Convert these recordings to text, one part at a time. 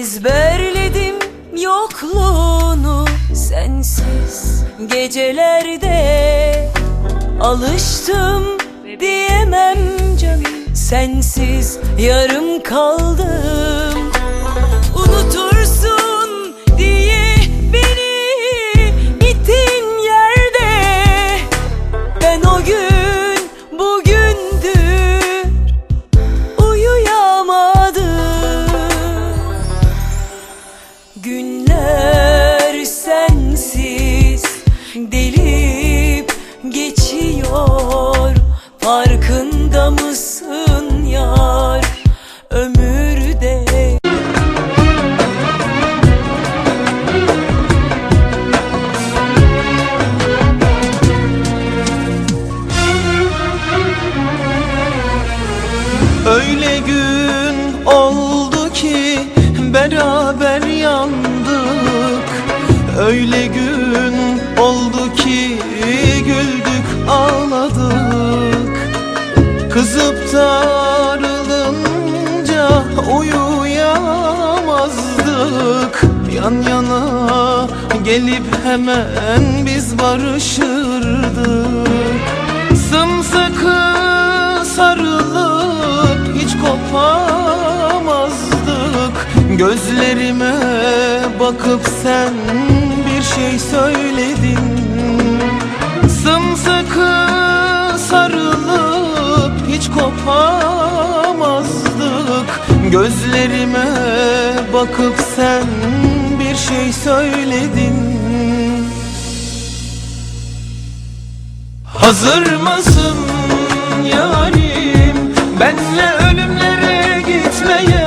Ezberledim yokluğunu sensiz gecelerde. Alıştım diyemem canım sensiz yarım kaldım. Delip geçiyor. Farkında mısın yar? Ömürde Öyle gün oldu ki beraber yandık. Öyle gün oldu ki güldük ağladık. Kızıp darılınca uyuyamazdık. Yan yana gelip hemen biz barışırdık. Sımsıkı sarılıp hiç kopamazdık. Gözlerime bakıp sen şey söyledin. Sımsıkı sarılıp hiç kopamazdık. Gözlerime bakıp sen bir şey söyledin. Hazır mısın yarim? Benle ölümlere gitmeye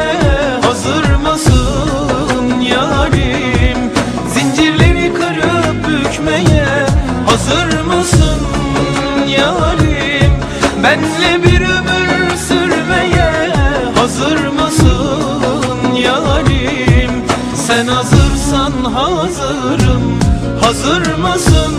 yarim benle bir ömür sürmeye Hazır mısın yarim sen hazırsan hazırım. Hazır mısın